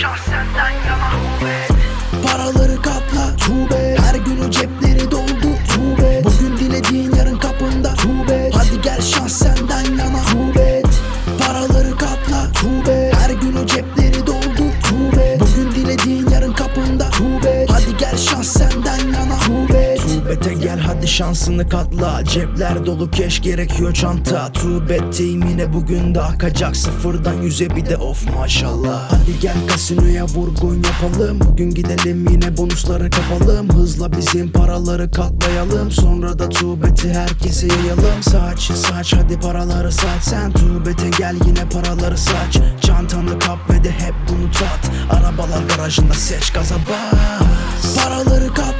gel şans senden yana Paraları katla tube Her günü cepleri doldu tube Bugün dilediğin yarın kapında tube Hadi gel şans senden yana tube Paraları katla tube Her günü cepleri doldu tube Bugün dilediğin yarın kapında tube Hadi gel şans Tubete gel hadi şansını katla. Cepler dolu keş gerekiyor çanta. Tubetteyim yine bugün de akacak. Sıfırdan yüze bir de of maşallah. Hadi gel kasinoya vurgun yapalım. Bugün gidelim yine bonusları kapalım. Hızla bizim paraları katlayalım. Sonra da tubeti herkese yayalım. Saç saç hadi paraları saç. Sen tubete gel yine paraları saç. Çantanı kap ve de hep bunu tat. Arabalar garajında seç gaza bas. Paraları katla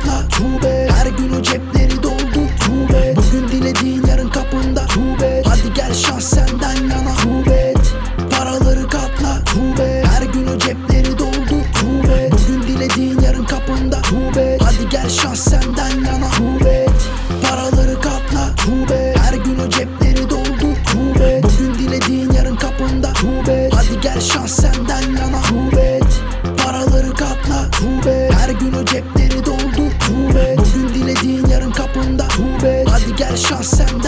tube Hadi gel şans senden yana. Tube Paraları katla tube Her günü cepleri doldu. Tube Bugün dilediğin yarın kapında. Tube Hadi gel şans senden yana. Tube Paraları katla tube Her günü cepleri doldu. Tube Bugün dilediğin yarın kapında. Tube Hadi gel şans senden